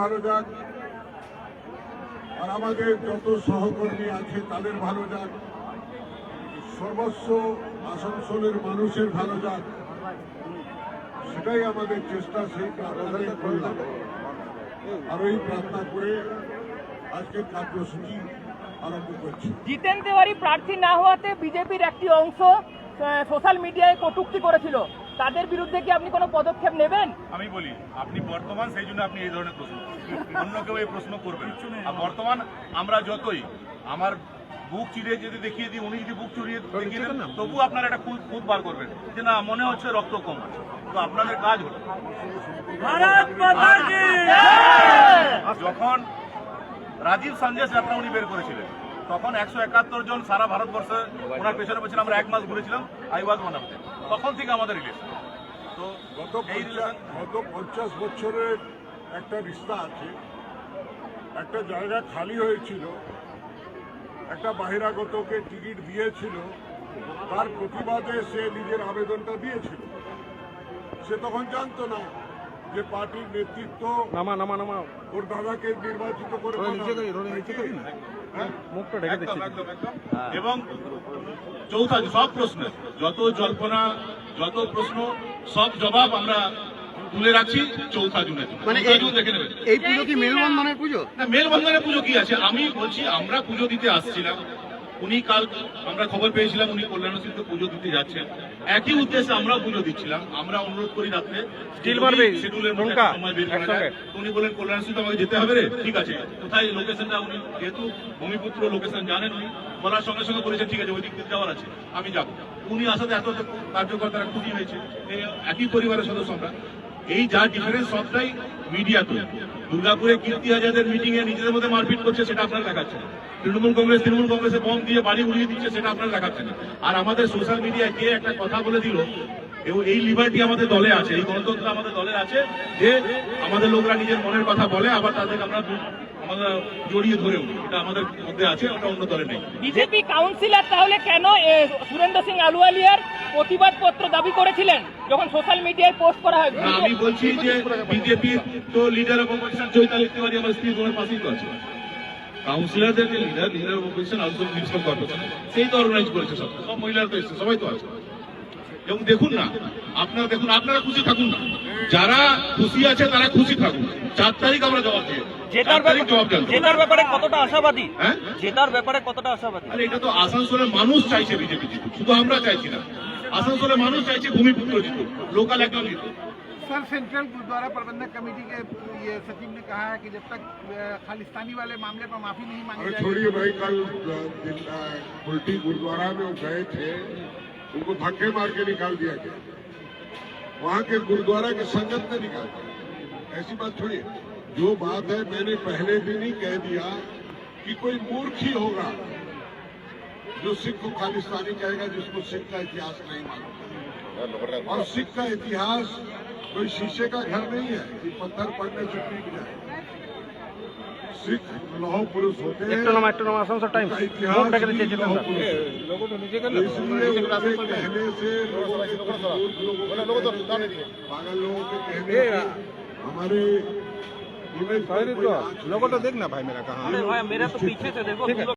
ভালো যাক আর আমাদের যত সহকর্মী আছে তাদের ভালো যাক। সর্বস্ব আসানসোলের মানুষের ভালো যাক। সেটাই আমাদের চেষ্টা সেই প্রার্থনাই করলাম। আর ওই প্রার্থনা করে আজকের কার্যসূচি আরম্ভ করছি। জিতেন তেওয়ারি প্রার্থী না হওয়াতে বিজেপির একটি অংশ সোশ্যাল মিডিয়ায় কটুক্তি করেছিল। তাদের বিরুদ্ধে কি আপনি কোনো পদক্ষেপ নেবেন? আমি বলি আপনি বর্তমান সেই জন্য আপনি এই ধরনের প্রশ্ন অন্য কেউ এই প্রশ্ন করবেন আর বর্তমান আমরা যতই আমার বুক চিড়িয়ে যদি দেখিয়ে দিই উনি যদি বুক চুরিয়ে দেখিয়ে দেন তবু আপনারা একটা খুঁত খুঁত বার করবেন। যে না মনে হচ্ছে রক্ত কম আছে। তো আপনাদের কাজ হলো। যখন রাজীব সঞ্জয় যাত্রা উনি বের করেছিলেন তখন একশো একাত্তর জন সারা ভারতবর্ষে ওনার পেছনে পেছনে আমরা এক মাস ঘুরেছিলাম আই ওয়াজ ওয়ান তখন থেকে আমাদের রিলেশন তো গত এই পঞ্চাশ গত পঞ্চাশ বছরের একটা রিস্তা আছে। একটা জায়গা খালি হয়েছিল। একটা বাহিরাগতকে টিকিট দিয়েছিল। তার প্রতিবাদে সে নিজের আবেদনটা দিয়েছিল। সে তখন জানতো না যে পার্টির নেতৃত্ব নামা নামা নামা। ওর দাদাকে নির্বাচিত করে। হ্যাঁ? মুখটা ঢেকে একদম। এবং চৌথা সব প্রশ্ন যত জল্পনা যত প্রশ্ন সব জবাব আমরা তুলে রাখছি চৌঠা জুনে। মানে এই- জুন দেখে নেবেন। এই পুজো কি মেলবন্ধনের পুজো? না মেলবন্ধনের পুজো কি আছে? আমি বলছি আমরা পুজো দিতে আসছিলাম উনি কাল আমরা খবর পেয়েছিলাম উনি কল্যাণ সিংকে পুজো দিতে যাচ্ছেন। একই উদ্দেশ্যে আমরা পুজো দিচ্ছিলাম। আমরা অনুরোধ করি রাত্রে Still মারবে, শিডিউলের সময় বের করা যায়। উনি বলেন কল্যাণ সিং আমাকে যেতে হবে রে ঠিক আছে। কোথায় লোকেশনটা? উনি যেহেতু ভূমিপুত্র লোকেশন জানেন উনি বলার সঙ্গে সঙ্গে বলেছেন ঠিক আছে ওই দিক যাওয়ার আছে আমি যাব। উনি আসাতে এত কার্যকর্তারা খুশি হয়েছে। একই পরিবারের সদস্য আমরা। এই যা ডিফারেন্স সবটাই মিডিয়া তৈরি দুর্গাপুরে কীর্তি আজাদের মিটিং এ নিজেদের মধ্যে মারপিট করছে, সেটা আপনারা দেখাচ্ছেন তৃণমূল কংগ্রেস, তৃণমূল কংগ্রেসে বম দিয়ে বাড়ি উড়িয়ে দিচ্ছে, সেটা আপনারা দেখাচ্ছেন না। আর আমাদের সোশ্যাল মিডিয়ায় কে একটা কথা বলে দিল, এবং এই লিবার্টি আমাদের দলে আছে, এই গণতন্ত্র আমাদের দলে আছে, যে আমাদের লোকরা নিজের মনের কথা বলে, আবার তাদেরকে আমরা আমরা জড়িয়ে নিই। এটা আমাদের মধ্যে আছে, ওটা অন্য দলে নেই বিজেপি কাউন্সিলর তাহলে কেন সুরেন্দ্র সিং আলুয়ালিয়ার প্রতিবাদ পত্র দাবি করেছিলেন যখন সোশ্যাল মিডিয়ায় পোস্ট করা হয়। আমি বলছি যে বিজেপির তো leader of opposition Chaitali Tiwari আমার স্ত্রী তোমার পাশেই তো আছে। কাউন্সিলরদের যে leader leader of opposition also municipal corporation সেই তো অর্গানাইজ করেছে সব। সব মহিলারা তো এসছে সবাই তো আছে। এবং দেখুন না আপনারা দেখুন আপনারা খুশি থাকুন না। যারা খুশি আছে তারা খুশি থাকুন চার তারিখ আমরা জবাব দিয়ে জেতার ব্যাপারে কতটা আশাবাদী? হ্যাঁ? জেতার ব্যাপারে কতটা আশাবাদী? আরে এটা তো আসানসোলের মানুষ চাইছে বিজেপি শুধু আমরা চাইছি না। আসানসোলের মানুষ চাইছে ভূমিপুত্র জিতুক লোকাল একজন জিতুক sir central Gurdwara Prabandhak committee के ये सचिव ने कहा है कि जब तक अ, खालिस्तानी वाले मामले पर माफी नहीं मांगी अरे जाएगी छोड़िए भाई कल अ, दिल- अ, उल्टी गुरुद्वारा में वो गए थे उनको धक्के मार के निकाल दिया गया वहाँ के गुरुद्वारा के संगत ने निकाल दिया ऐसी बात छोड़िए जो बात है मैंने पहले दिन ही कह दिया कि कोई मूर्ख ही होगा जो सिख को खालिस्तानी कहेगा जिसको सिख का इतिहास नहीं मालूम। और सिख का इतिहास कोई शीशे का घर नहीं है कि पत्थर पड़ने से टीक जाए। सिख लौह पुरुष होते हैं कहने से पागल लोगों के कहने हमारे लोगों तो देखना भाई मेरा कहा। मेरा तो पीछे से देखो